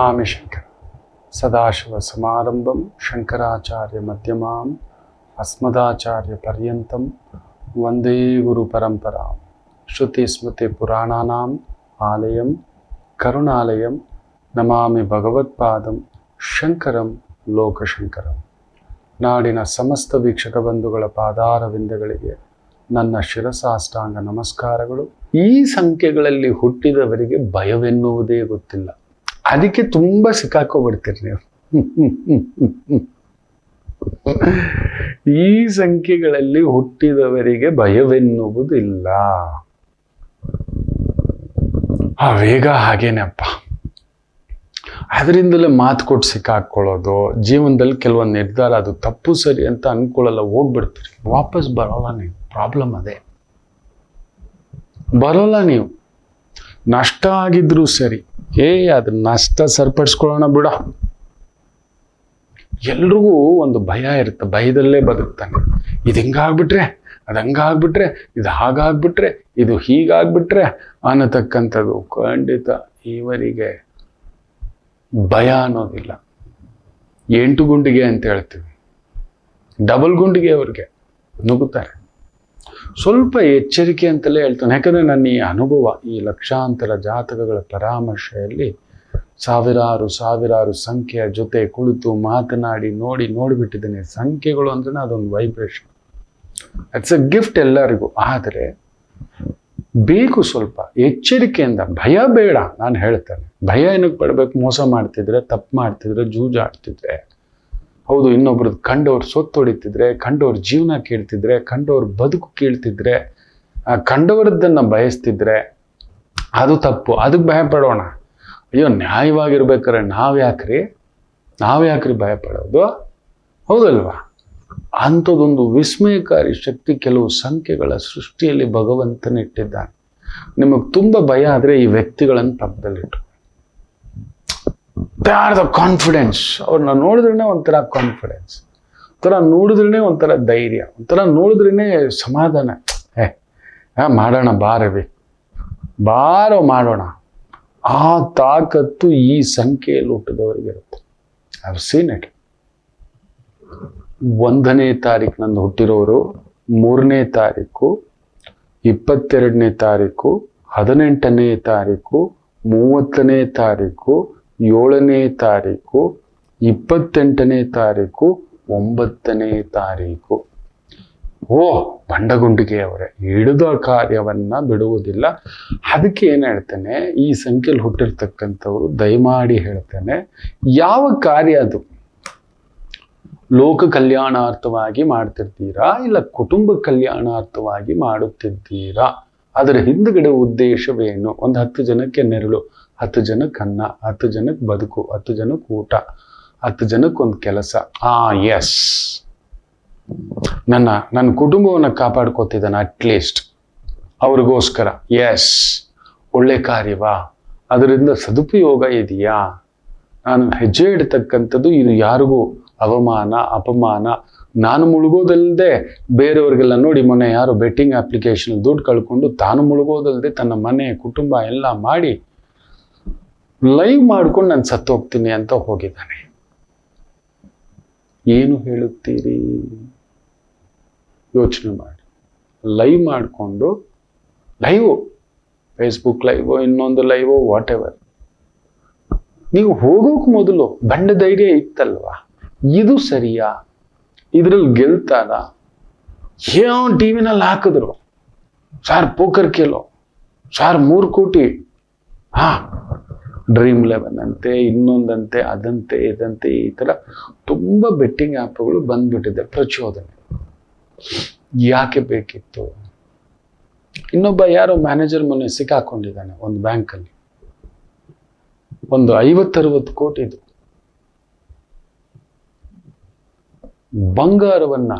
ನಮಾಮಿ ಶಂಕರ ಸದಾಶಿವ ಸಮಾರಂಭಂ ಶಂಕರಾಚಾರ್ಯ ಮಧ್ಯಮಾಂ ಅಸ್ಮದಾಚಾರ್ಯ ಪರ್ಯಂತಂ ವಂದೇ ಗುರು ಪರಂಪರಾ ಶ್ರುತಿ ಸ್ಮೃತಿ ಪುರಾಣಾನಾಂ ಆಲಯಂ ಕರುಣಾಲಯಂ ನಮಾಮಿ ಭಗವತ್ಪಾದಂ ಶಂಕರಂ ಲೋಕಶಂಕರಂ ನಾಡಿನ ಸಮಸ್ತ ವೀಕ್ಷಕ ಬಂಧುಗಳ ಪಾದಾರವಿಂದಗಳಿಗೆ ನನ್ನ ಶಿರಸಾಷ್ಟಾಂಗ ನಮಸ್ಕಾರಗಳು. ಈ ಸಂಖ್ಯೆಗಳಲ್ಲಿ ಹುಟ್ಟಿದವರಿಗೆ ಭಯವೆನ್ನುವುದೇ ಗೊತ್ತಿಲ್ಲ. ಅದಕ್ಕೆ ತುಂಬ ಸಿಕ್ಕಾಕೋಬಿಡ್ತೀರಿ ನೀವು. ಈ ಸಂಖ್ಯೆಗಳಲ್ಲಿ ಹುಟ್ಟಿದವರಿಗೆ ಭಯವೆನ್ನುವುದಿಲ್ಲ. ಆ, ವೇಗ ಹಾಗೇನಪ್ಪ ಅದರಿಂದಲೇ ಮಾತು ಕೊಟ್ಟು ಸಿಕ್ಕಾಕೊಳ್ಳೋದು, ಜೀವನದಲ್ಲಿ ಕೆಲವೊಂದು ನಿರ್ಧಾರ ಅದು ತಪ್ಪು ಸರಿ ಅಂತ ಅನ್ಕೊಳ್ಳಲ್ಲ, ಹೋಗ್ಬಿಡ್ತೀರಿ. ವಾಪಸ್ ಬರೋಲ್ಲ ನೀವು. ಪ್ರಾಬ್ಲಮ್ ಅದೇ. ಬರೋಲ್ಲ ನೀವು. ನಷ್ಟ ಆಗಿದ್ರು ಸರಿ. ಏ ಅದು ನಷ್ಟ ಸರಿಪಡಿಸ್ಕೊಳ್ಳೋಣ ಬಿಡ. ಎಲ್ರಿಗೂ ಒಂದು ಭಯ ಇರುತ್ತೆ. ಭಯದಲ್ಲೇ ಬದುಕ್ತಾನೆ. ಇದು ಹಿಂಗಾಗ್ಬಿಟ್ರೆ, ಅದು ಹಂಗಾಗ್ಬಿಟ್ರೆ, ಇದು ಹಾಗಾಗ್ಬಿಟ್ರೆ, ಇದು ಹೀಗಾಗ್ಬಿಟ್ರೆ ಅನ್ನತಕ್ಕಂಥದ್ದು ಖಂಡಿತ ಇವರಿಗೆ ಭಯ ಅನ್ನೋದಿಲ್ಲ. ಎಂಟು ಗುಂಡಿಗೆ ಅಂತ ಹೇಳ್ತೀವಿ. ಡಬಲ್ ಗುಂಡಿಗೆ ಅವ್ರಿಗೆ ನುಗ್ಗುತ್ತಾರೆ. ಸ್ವಲ್ಪ ಎಚ್ಚರಿಕೆ ಅಂತಲೇ ಹೇಳ್ತಾನೆ. ಯಾಕಂದರೆ ನನ್ನ ಈ ಅನುಭವ, ಈ ಲಕ್ಷಾಂತರ ಜಾತಕಗಳ ಪರಾಮರ್ಶೆಯಲ್ಲಿ ಸಾವಿರಾರು ಸಾವಿರಾರು ಸಂಖ್ಯೆಯ ಜೊತೆ ಕುಳಿತು ಮಾತನಾಡಿ, ನೋಡಿ, ನೋಡಿಬಿಟ್ಟಿದ್ದೇನೆ. ಸಂಖ್ಯೆಗಳು ಅಂದ್ರೆ ಅದೊಂದು ವೈಬ್ರೇಷನ್ ಇಟ್ಸ್ ಎ ಗಿಫ್ಟ್ ಎಲ್ಲರಿಗೂ. ಆದರೆ ಬೇಕು ಸ್ವಲ್ಪ. ಎಚ್ಚರಿಕೆಯಿಂದ, ಭಯ ಬೇಡ, ನಾನು ಹೇಳ್ತೇನೆ. ಭಯ ಏನಕ್ಕೆ ಪಡಬೇಕು? ಮೋಸ ಮಾಡ್ತಿದ್ರೆ, ತಪ್ಪು ಮಾಡ್ತಿದ್ರೆ, ಜೂಜಾಡ್ತಿದ್ರೆ. ಹೌದು ಇನ್ನೊಬ್ರದ್ದು ಕಂಡವ್ರು ಸೊತ್ತು ಹೊಡಿತಿದ್ರೆ, ಕಂಡವ್ರ ಜೀವನ ಕೇಳ್ತಿದ್ರೆ, ಕಂಡವ್ರ ಬದುಕು ಕೇಳ್ತಿದ್ರೆ ಕಂಡವರದ್ದನ್ನು ಬಯಸ್ತಿದ್ರೆ ಅದು ತಪ್ಪು ಅದಕ್ಕೆ ಭಯಪಡೋಣ. ಅಯ್ಯೋ, ನ್ಯಾಯವಾಗಿರ್ಬೇಕಾದ್ರೆ ನಾವು ಯಾಕ್ರಿ? ನಾವು ಯಾಕ್ರಿ ಭಯಪಡೋದು? ಹೌದಲ್ವಾ? ಅಂಥದ್ದೊಂದು ವಿಸ್ಮಯಕಾರಿ ಶಕ್ತಿ ಕೆಲವು ಸಂಖ್ಯೆಗಳ ಸೃಷ್ಟಿಯಲ್ಲಿ ಭಗವಂತನಿಟ್ಟಿದ್ದಾನೆ. ನಿಮಗೆ ತುಂಬ ಭಯ ಆದರೆ ಈ ವ್ಯಕ್ತಿಗಳನ್ನು ಪಕ್ಕದಲ್ಲಿಟ್ಟು ದೇ ಆರ್ ದ ಕಾನ್ಫಿಡೆನ್ಸ್. ಅವ್ರನ್ನ ನೋಡಿದ್ರೇ ಒಂಥರ ಕಾನ್ಫಿಡೆನ್ಸ್. ಒಂಥರ ನೋಡಿದ್ರೇ ಒಂಥರ ಧೈರ್ಯ. ಒಂಥರ ನೋಡಿದ್ರೇ ಸಮಾಧಾನ. ಏ ಮಾಡೋಣ, ಬಾರವಿ. ಬಾರೋ, ಮಾಡೋಣ. ಆ ತಾಕತ್ತು ಈ ಸಂಖ್ಯೆಯಲ್ಲಿ ಹುಟ್ಟಿದವರಿಗಿರುತ್ತೆ. ಐ ಸೀನ್ ಇಟ್ ಒಂದನೇ ತಾರೀಕು ನಂದು ಹುಟ್ಟಿರೋರು, ಮೂರನೇ ತಾರೀಕು ಇಪ್ಪತ್ತೆರಡನೇ ತಾರೀಕು ಹದಿನೆಂಟನೇ ತಾರೀಕು ಮೂವತ್ತನೇ ತಾರೀಕು ಏಳನೇ ತಾರೀಕು, ಇಪ್ಪತ್ತೆಂಟನೇ ತಾರೀಕು, ಒಂಬತ್ತನೇ ತಾರೀಕು. ಓ ಬಂಡಗುಂಡಿಗೆ ಅವರೇ ಹಿಡಿದ ಕಾರ್ಯವನ್ನ ಬಿಡುವುದಿಲ್ಲ. ಅದಕ್ಕೆ ಏನು ಹೇಳ್ತೇನೆ, ಈ ಸಂಖ್ಯೆಯಲ್ಲಿ ಹುಟ್ಟಿರ್ತಕ್ಕಂಥವ್ರು ದಯಮಾಡಿ ಹೇಳ್ತೇನೆ, ಯಾವ ಕಾರ್ಯ ಅದು? ಲೋಕ ಕಲ್ಯಾಣಾರ್ಥವಾಗಿ ಮಾಡ್ತಿರ್ತೀರಾ, ಇಲ್ಲ ಕುಟುಂಬ ಕಲ್ಯಾಣಾರ್ಥವಾಗಿ ಮಾಡುತ್ತಿದ್ದೀರಾ? ಅದರ ಹಿಂದುಗಡೆ ಉದ್ದೇಶವೇನು? ಒಂದು ಹತ್ತು ಜನಕ್ಕೆ ನೆರಳು. ಹತ್ತು ಜನಕ್ಕೆ ಅನ್ನ, ಹತ್ತು ಜನಕ್ಕೆ ಬದುಕು, ಹತ್ತು ಜನಕ್ಕೆ ಊಟ, ಹತ್ತು ಜನಕ್ಕೆ ಒಂದು ಕೆಲಸ. ಆ ಎಸ್ ನನ್ನ ನನ್ನ ಕುಟುಂಬವನ್ನು ಕಾಪಾಡ್ಕೋತಿದ್ದಾನೆ ಅಟ್ಲೀಸ್ಟ್ ಅವ್ರಿಗೋಸ್ಕರ ಎಸ್ ಒಳ್ಳೆ ಕಾರ್ಯವಾ? ಅದರಿಂದ ಸದುಪಯೋಗ ಇದೆಯಾ? ನಾನು ಹೆಜ್ಜೆ ಇಡ್ತಕ್ಕಂಥದ್ದು ಇದು ಯಾರಿಗೂ ಅವಮಾನ, ಅಪಮಾನ. ನಾನು ಮುಳುಗೋದಲ್ಲದೆ ಬೇರೆಯವ್ರಿಗೆಲ್ಲ ನೋಡಿ ಮೊನ್ನೆ ಯಾರು ಬೆಟ್ಟಿಂಗ್ ಅಪ್ಲಿಕೇಶನ್ ದುಡ್ಡು ಕಳ್ಕೊಂಡು ತಾನು ಮುಳುಗೋದಲ್ಲದೆ ತನ್ನ ಮನೆ, ಕುಟುಂಬ ಎಲ್ಲ ಮಾಡಿ ಲೈವ್ ಮಾಡ್ಕೊಂಡು ನಾನು ಸತ್ತೋಗ್ತೀನಿ ಅಂತ ಹೋಗಿದ್ದಾನೆ. ಏನು ಹೇಳುತ್ತೀರಿ? ಯೋಚನೆ ಮಾಡಿ. ಲೈವ್ ಮಾಡಿಕೊಂಡು ಲೈವ್ ಫೇಸ್ಬುಕ್ ಲೈವ್ ಇನ್ನೊಂದು ಲೈವ್ ವಾಟ್ ಎವರ್ ನೀವು ಹೋಗೋಕ್ ಮೊದಲು ಬಂಡ ಧೈರ್ಯ ಇತ್ತಲ್ವಾ? ಇದು ಸರಿಯಾ? ಇದ್ರಲ್ಲಿ ಗೆಲ್ತಾರ? ಏನೋ ಟಿ ವಿನಲ್ಲಿ ಹಾಕಿದ್ರು. ಸಾರ್ ಪೋಕರ್ ಕೇಳೋ, ಸಾರ್ ಮೂರು ಕೋಟಿ. ಹಾ ಡ್ರೀಮ್ ಲೆವೆನ್ ಅಂತೆ, ಇನ್ನೊಂದಂತೆ, ಅದಂತೆ, ಇದಂತೆ, ಈ ಥರ ತುಂಬ ಬೆಟ್ಟಿಂಗ್ ಆ್ಯಪ್ಗಳು ಬಂದ್ಬಿಟ್ಟಿದೆ ಪ್ರಚೋದನೆ. ಯಾಕೆ ಬೇಕಿತ್ತು? ಇನ್ನೊಬ್ಬ ಯಾರೋ ಮ್ಯಾನೇಜರ್ ಮೊನ್ನೆ ಸಿಕ್ಕಾಕೊಂಡಿದ್ದಾನೆ ಒಂದು ಬ್ಯಾಂಕಲ್ಲಿ. ಒಂದು ಐವತ್ತರವತ್ತು ಕೋಟಿ ಇದು. ಬಂಗಾರವನ್ನ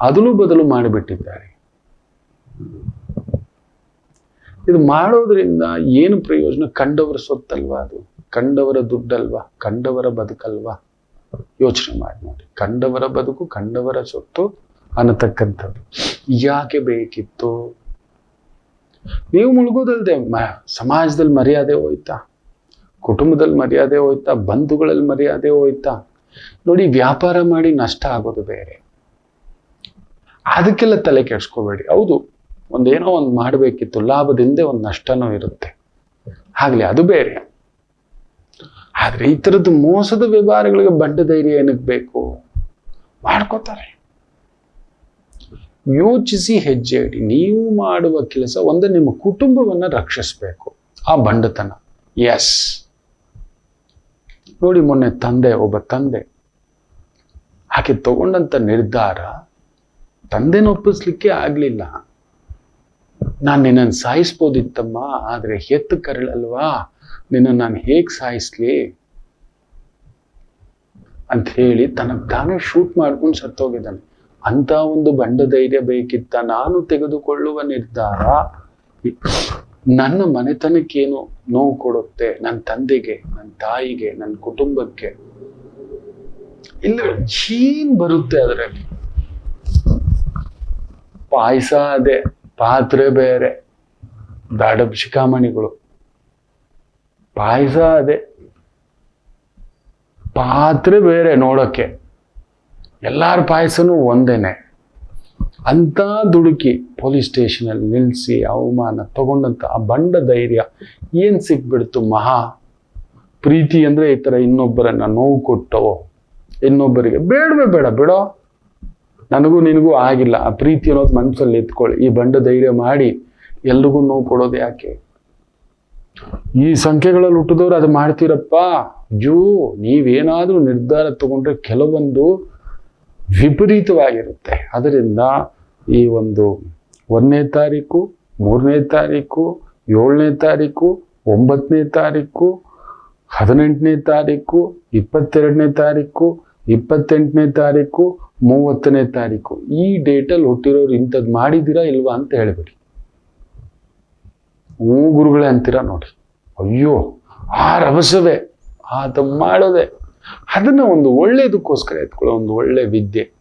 ಅದಲು ಬದಲು ಮಾಡಿಬಿಟ್ಟಿದ್ದಾರೆ. ಇದು ಮಾಡೋದ್ರಿಂದ ಏನು ಪ್ರಯೋಜನ? ಕಂಡವರ ಸೊತ್ತಲ್ವಾ ಅದು? ಕಂಡವರ ದುಡ್ಡಲ್ವಾ? ಕಂಡವರ ಬದುಕಲ್ವಾ? ಯೋಚನೆ ಮಾಡಿ ನೋಡಿ. ಕಂಡವರ ಬದುಕು, ಕಂಡವರ ಸೊತ್ತು ಅನ್ನತಕ್ಕಂಥದ್ದು. ಯಾಕೆ ಬೇಕಿತ್ತು? ನೀವು ಮುಳುಗೋದಲ್ದೆ ಸಮಾಜದಲ್ಲಿ ಮರ್ಯಾದೆ ಹೋಯ್ತಾ? ಕುಟುಂಬದಲ್ಲಿ ಮರ್ಯಾದೆ ಹೋಯ್ತಾ? ಬಂಧುಗಳಲ್ಲಿ ಮರ್ಯಾದೆ ಹೋಯ್ತಾ? ನೋಡಿ, ವ್ಯಾಪಾರ ಮಾಡಿ ನಷ್ಟ ಆಗೋದು ಬೇರೆ. ಅದಕ್ಕೆಲ್ಲ ತಲೆ ಕೆಡ್ಸ್ಕೋಬೇಡಿ. ಹೌದು ಒಂದೇನೋ ಒಂದು ಮಾಡಬೇಕಿತ್ತು, ಲಾಭದಿಂದ ಒಂದು ನಷ್ಟನೂ ಇರುತ್ತೆ. ಆಗಲಿ, ಅದು ಬೇರೆ. ಆದ್ರೆ ಈ ಥರದ್ದು ಮೋಸದ ವ್ಯವಹಾರಗಳಿಗೆ ಬಂಡ ಧೈರ್ಯ ಏನಕ್ಕೆ ಬೇಕು? ಮಾಡ್ಕೋತಾರೆ. ಯೋಚಿಸಿ ಹೆಜ್ಜೆ ಇಡಿ. ನೀವು ಮಾಡುವ ಕೆಲಸ ಒಂದು ನಿಮ್ಮ ಕುಟುಂಬವನ್ನ ರಕ್ಷಿಸಬೇಕು. ಆ ಬಂಡತನ. ಎಸ್ ನೋಡಿ, ಮೊನ್ನೆ ತಂದೆ, ಒಬ್ಬ ತಂದೆ, ಆಕೆ ತಗೊಂಡಂತ ನಿರ್ಧಾರ ತಂದೆನ ಒಪ್ಪಿಸ್ಲಿಕ್ಕೆ ಆಗ್ಲಿಲ್ಲ. ನಾನು ನಿನ್ನನ್ನು ಸಾಯಿಸ್ಬೋದಿತ್ತಮ್ಮ, ಆದ್ರೆ ಹೆತ್ತು ಕರಳಲ್ವಾ? ನಿನ್ನ ನಾನು ಹೇಗ್ ಸಾಯಿಸ್ಲಿ? ಅಂತ ಹೇಳಿ ತನಗೆ ತಾನೇ ಶೂಟ್ ಮಾಡ್ಕೊಂಡು ಸತ್ತೋಗಿದ್ದಾನೆ. ಅಂತ ಒಂದು ಬಂಡ ಧೈರ್ಯ ಬೇಕಿತ್ತ ನಾನು ತೆಗೆದುಕೊಳ್ಳುವ ನಿರ್ಧಾರ? ನನ್ನ ಮನೆತನಕ್ಕೇನು ನೋವು ಕೊಡುತ್ತೆ? ನನ್ನ ತಂದೆಗೆ ನನ್ನ ತಾಯಿಗೆ ನನ್ನ ಕುಟುಂಬಕ್ಕೆ? ಇಲ್ಲ, ಜೀನ್ ಬರುತ್ತೆ ಅದರಲ್ಲಿ ಪಾಯಸ ಅದೇ. ಪಾತ್ರೆ ಬೇರೆ ದಾಡಬ್ ಶಿಖಾಮಣಿಗಳು ಪಾಯಸ ಅದೇ. ಪಾತ್ರೆ ಬೇರೆ ನೋಡೋಕ್ಕೆ ಎಲ್ಲರ ಪಾಯಸನೂ ಒಂದೇನೆ. ಅಂಥ ದುಡುಕಿ ಪೊಲೀಸ್ ಸ್ಟೇಷನಲ್ಲಿ ನಿಲ್ಲಿಸಿ ಅವಮಾನ ತಗೊಂಡಂಥ ಆ ಬಂಡ ಧೈರ್ಯ ಏನ್ ಸಿಕ್ಬಿಡ್ತು ಮಹಾ? ಪ್ರೀತಿ ಅಂದ್ರೆ ಈ ತರ ಇನ್ನೊಬ್ಬರನ್ನ ನೋವು ಕೊಟ್ಟು, ಇನ್ನೊಬ್ಬರಿಗೆ ಬೇಡವೇ ಬೇಡ ಬಿಡೋ. ನನಗೂ ನಿನಗೂ ಆಗಿಲ್ಲ. ಆ ಪ್ರೀತಿ ಅನ್ನೋದು ಮನಸ್ಸಲ್ಲಿ ಎತ್ಕೊಳ್ಳಿ. ಈ ಬಂಡ ಧೈರ್ಯ ಮಾಡಿ ಎಲ್ರಿಗೂ ನೋವು ಕೊಡೋದು ಯಾಕೆ? ಈ ಸಂಖ್ಯೆಗಳಲ್ಲಿ ಹುಟ್ಟಿದವ್ರು ಅದು ಮಾಡ್ತೀರಪ್ಪ. ಜೂ, ನೀವೇನಾದರೂ ನಿರ್ಧಾರ ತಗೊಂಡ್ರೆ ಕೆಲವೊಂದು ವಿಪರೀತವಾಗಿರುತ್ತೆ. ಅದರಿಂದ ಈ ಒಂದು ಒಂದನೇ ತಾರೀಕು, ಮೂರನೇ ತಾರೀಕು, ಏಳನೇ ತಾರೀಕು, ಒಂಬತ್ತನೇ ತಾರೀಕು, ಹದಿನೆಂಟನೇ ತಾರೀಕು, ಇಪ್ಪತ್ತೆರಡನೇ ತಾರೀಕು ಇಪ್ಪತ್ತೆಂಟನೇ ತಾರೀಕು, ಮೂವತ್ತನೇ ತಾರೀಕು. ಈ ಡೇಟಲ್ಲಿ ಹುಟ್ಟಿರೋರು ಇಂಥದ್ದು ಮಾಡಿದ್ದೀರಾ ಇಲ್ವಾ ಅಂತ ಹೇಳ್ಬಿಡಿ. ಹ್ಞೂ ಗುರುಗಳೇ ಅಂತೀರಾ ನೋಡಿ. ಅಯ್ಯೋ, ಆ ರಭಸವೇ ಆತ ಮಾಡೋದೆ ಅದನ್ನ ಒಂದು ಒಳ್ಳೇದಕ್ಕೋಸ್ಕರ ಎತ್ಕೊಳ್ಳೋ ಒಂದು ಒಳ್ಳೆ ವಿದ್ಯೆ,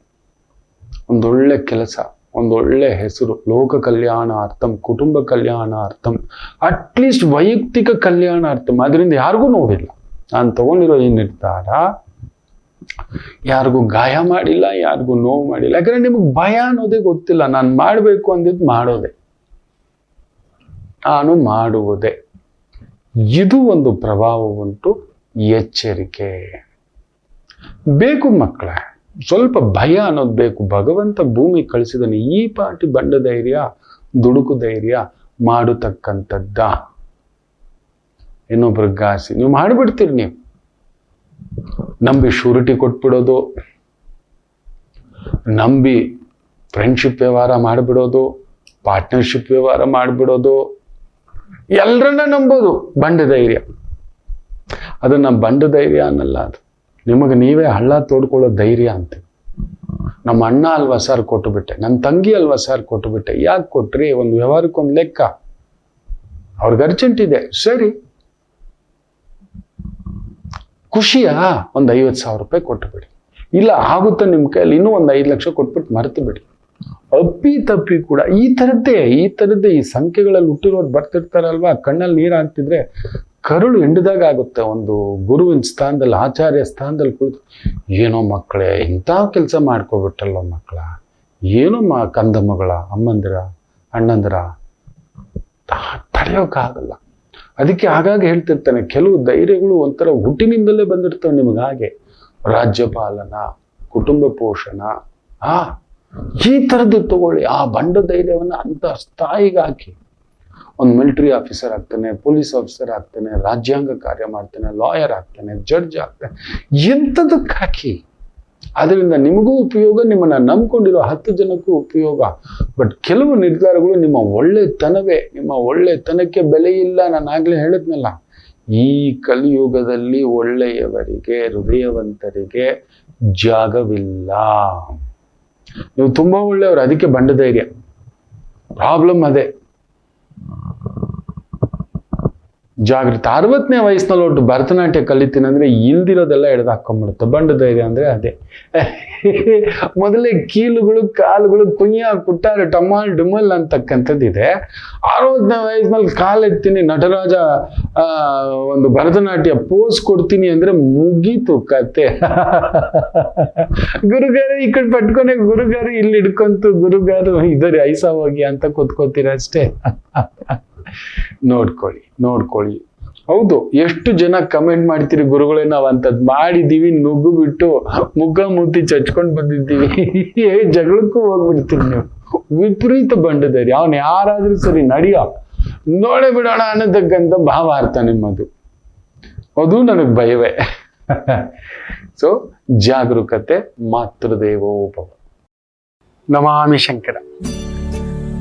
ಒಂದು ಒಳ್ಳೆ ಕೆಲಸ, ಒಂದು ಒಳ್ಳೆ ಹೆಸರು, ಲೋಕ ಕಲ್ಯಾಣ ಅರ್ಥಂ, ಕುಟುಂಬ ಕಲ್ಯಾಣ ಅರ್ಥಂ, ಅಟ್ಲೀಸ್ಟ್ ವೈಯಕ್ತಿಕ ಕಲ್ಯಾಣ ಅರ್ಥಂ. ಅದರಿಂದ ಯಾರಿಗೂ ನೋವಿಲ್ಲ. ನಾನು ತಗೊಂಡಿರೋ ಈ ನಿರ್ಧಾರ ಯಾರಿಗೂ ಗಾಯ ಮಾಡಿಲ್ಲ, ಯಾರಿಗೂ ನೋವು ಮಾಡಿಲ್ಲ. ಯಾಕಂದ್ರೆ ನಿಮಗೆ ಭಯ ಅನ್ನೋದೇ ಗೊತ್ತಿಲ್ಲ. ನಾನು ಮಾಡಬೇಕು ಅಂದಿದ್ದು ಮಾಡೋದೆ. ನಾನು ಮಾಡುವುದೇ. ಇದು ಒಂದು ಪ್ರಭಾವ ಉಂಟು, ಎಚ್ಚರಿಕೆ. ಬೇಕು ಮಕ್ಕಳ ಸ್ವಲ್ಪ ಭಯ ಅನ್ನೋದು ಬೇಕು. ಭಗವಂತ ಭೂಮಿ ಕಳಿಸಿದನು. ಈ ಪಾಟಿ ಬಂಡ ಧೈರ್ಯ, ದುಡುಕು ಧೈರ್ಯ ಮಾಡತಕ್ಕಂಥದ್ದ. ಇನ್ನೊಬ್ರಿಗೆ ಗಾಸಿ ನೀವು ಮಾಡಿಬಿಡ್ತೀರಿ ನೀವು. ನಂಬಿ ಶೂರಿಟಿ ಕೊಟ್ಬಿಡೋದು, ನಂಬಿ ಫ್ರೆಂಡ್ಶಿಪ್ ವ್ಯವಹಾರ ಮಾಡಿಬಿಡೋದು ಪಾರ್ಟ್ನರ್ಶಿಪ್ ವ್ಯವಹಾರ ಮಾಡಿಬಿಡೋದು ಎಲ್ಲರನ್ನ ನಂಬೋದು ಬಂಡ ಧೈರ್ಯ. ಅದನ್ನ ಬಂಡ ಧೈರ್ಯ ಅನ್ನಲ್ಲ ಅದು. ನಿಮಗೆ ನೀವೇ ಹಳ್ಳ ತೋಡ್ಕೊಳ್ಳೋ ಧೈರ್ಯ ಅಂತ. ನಮ್ಮ ಅಣ್ಣ ಅಲ್ವಾ ಸರ್ ಕೊಟ್ಟುಬಿಟ್ಟೆ, ನನ್ನ ತಂಗಿ ಅಲ್ವಾ ಸರ್ ಕೊಟ್ಟುಬಿಟ್ಟೆ, ಯಾಕೆ ಕೊಟ್ರಿ? ಒಂದು ವ್ಯವಹಾರಕ್ಕೊಂದು ಲೆಕ್ಕ. ಅವ್ರಿಗೆ ಅರ್ಜೆಂಟ್ ಇದೆ, ಸರಿ. ಖುಷಿಯಾ ಒಂದು ಐವತ್ತು ಸಾವಿರ ರೂಪಾಯಿ ಕೊಟ್ಟುಬಿಡಿ ಇಲ್ಲ ಆಗುತ್ತೆ ನಿಮ್ಮ ಕೈಯಲ್ಲಿ ಇನ್ನೂ ಒಂದು ಐದು ಲಕ್ಷ ಕೊಟ್ಬಿಟ್ಟು ಮರೆತು ಬಿಡಿ. ಅಪ್ಪಿ ತಪ್ಪಿ ಕೂಡ ಈ ಥರದ್ದೇ ಈ ಥರದ್ದೇ ಈ ಸಂಖ್ಯೆಗಳಲ್ಲಿ ಹುಟ್ಟಿರೋರು ಬರ್ತಿರ್ತಾರಲ್ವಾ? ಕಣ್ಣಲ್ಲಿ ನೀರು ಹಾಕ್ತಿದ್ರೆ ಕರುಳು ಹಿಂಡಿದಾಗ ಆಗುತ್ತೆ ಒಂದು ಗುರುವಿನ ಸ್ಥಾನದಲ್ಲಿ, ಆಚಾರ್ಯ ಸ್ಥಾನದಲ್ಲಿ ಕುಳಿತು, ಏನೋ ಮಕ್ಕಳೇ, ಇಂಥ ಕೆಲಸ ಮಾಡ್ಕೊಬಿಟ್ಟಲ್ಲ ಮಕ್ಕಳ? ಏನೋ ಮ, ಕಂದಮ್ಮಗಳ ಮಗಳ ಅಮ್ಮಂದಿರ, ಅಣ್ಣಂದಿರ? ತಡೆಯೋಕ್ಕಾಗಲ್ಲ ಅದಕ್ಕೆ ಆಗಾಗ ಹೇಳ್ತಿರ್ತಾನೆ, ಕೆಲವು ಧೈರ್ಯಗಳು ಒಂಥರ ಹುಟ್ಟಿನಿಂದಲೇ ಬಂದಿರ್ತವೆ ನಿಮಗೆ ಹಾಗೆ. ರಾಜ್ಯಪಾಲನ, ಕುಟುಂಬ ಪೋಷಣ ಆ ಈ ಥರದ್ದು ತಗೊಳ್ಳಿ, ಆ ಬಂಡ ಧೈರ್ಯವನ್ನು ಅಂತ ಸ್ಥಾಯಿಗೆ ಹಾಕಿ. ಒಂದು ಮಿಲಿಟರಿ ಆಫೀಸರ್ ಆಗ್ತಾನೆ, ಪೊಲೀಸ್ ಆಫೀಸರ್ ಆಗ್ತಾನೆ, ರಾಜ್ಯಾಂಗ ಕಾರ್ಯ ಮಾಡ್ತಾನೆ, ಲಾಯರ್ ಆಗ್ತಾನೆ, ಜಡ್ಜ್ ಆಗ್ತಾನೆ, ಎಂಥದಕ್ಕೆ ಹಾಕಿ. ಅದರಿಂದ ನಿಮಗೂ ಉಪಯೋಗ, ನಿಮ್ಮನ್ನ ನಂಬ್ಕೊಂಡಿರೋ ಹತ್ತು ಜನಕ್ಕೂ ಉಪಯೋಗ. ಬಟ್ ಕೆಲವು ನಿರ್ಧಾರಗಳು ನಿಮ್ಮ ಒಳ್ಳೆತನವೇ, ನಿಮ್ಮ ಒಳ್ಳೆತನಕ್ಕೆ ಬೆಲೆ ಇಲ್ಲ, ನಾನು ಆಗ್ಲೇ ಹೇಳಿದ್ನಲ್ಲ. ಈ ಕಲಿಯುಗದಲ್ಲಿ ಒಳ್ಳೆಯವರಿಗೆ, ಹೃದಯವಂತರಿಗೆ ಜಾಗವಿಲ್ಲ. ನೀವು ತುಂಬಾ ಒಳ್ಳೆಯವರು, ಅದಕ್ಕೆ ಬಂಡಧೈರ್ಯ. ಪ್ರಾಬ್ಲಮ್ ಅದೇ. ಜಾಗೃತ ಅರವತ್ತನೇ ವಯಸ್ಸಿನಲ್ಲಿ ಒಟ್ಟು ಭರತನಾಟ್ಯ ಕಲಿತೀನಿ ಅಂದ್ರೆ ಇಲ್ದಿರೋದೆಲ್ಲ ಎಳೆದು ಹಾಕೊಂಡ್ಬಿಡುತ್ತೆ ಬಂಡ ಧೈರ್ಯ ಅಂದ್ರೆ ಅದೇ. ಮೊದಲೇ ಕೀಲುಗಳು, ಕಾಲುಗಳು ಕುಯ್ಯ ಕುಟ್ಟಾರೆ, ಟಮಾಲ್ ಡುಮಲ್ ಅಂತಕ್ಕಂಥದ್ದಿದೆ. ಅರವತ್ತನೇ ವಯಸ್ಸಿನಲ್ಲಿ ಕಾಲೆತ್ತೀನಿ, ನಟರಾಜ ಒಂದು ಭರತನಾಟ್ಯ ಪೋಸ್ ಕೊಡ್ತೀನಿ ಅಂದ್ರೆ ಮುಗೀತು ಕತೆ. ಗುರುಗಾರು ಈ ಕಡೆ ಪಟ್ಕೊಂಡೆ, ಗುರುಗಾರು ಇಲ್ಲಿ ಹಿಡ್ಕೊಂತು, ಗುರುಗಾರು ಇದರಿ ಐಸ ಹೋಗಿ ಅಂತ ಕೂತ್ಕೋತೀರ ಅಷ್ಟೇ. ನೋಡ್ಕೊಳ್ಳಿ ನೋಡ್ಕೊಳ್ಳಿ. ಹೌದು, ಎಷ್ಟು ಜನ ಕಮೆಂಟ್ ಮಾಡ್ತೀರಿ ಗುರುಗಳೇ ನಾವು ಅಂತದ್ ಮಾಡಿದೀವಿ, ನುಗ್ಗು ಬಿಟ್ಟು ಮುಗ್ಗ ಮುತ್ತಿ ಚಚ್ಕೊಂಡು ಬಂದಿದ್ದೀವಿ. ಜಗಳಕ್ಕೂ ಹೋಗ್ಬಿಡ್ತೀರಿ ನೀವು. ವಿಪರೀತ ಬಂಡದರಿ. ಅವನ್ ಯಾರಾದ್ರೂ ಸರಿ ನಡಿಯ ನೋಡೇ ಬಿಡೋಣ ಅನ್ನೋದಕ್ಕಂತ ಭಾವ ಅರ್ಥ ನಿಮ್ಮದು. ಅದು ನನಗೆ ಭಯವೇ. ಸೊ ಜಾಗರೂಕತೆ ಮಾತೃದೇವೋಭವ ನಮಾಮಿ ಶಂಕರ.